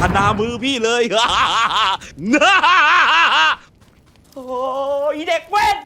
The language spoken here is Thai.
ขนามือพี่เลย โอ้ยเด็กเว้น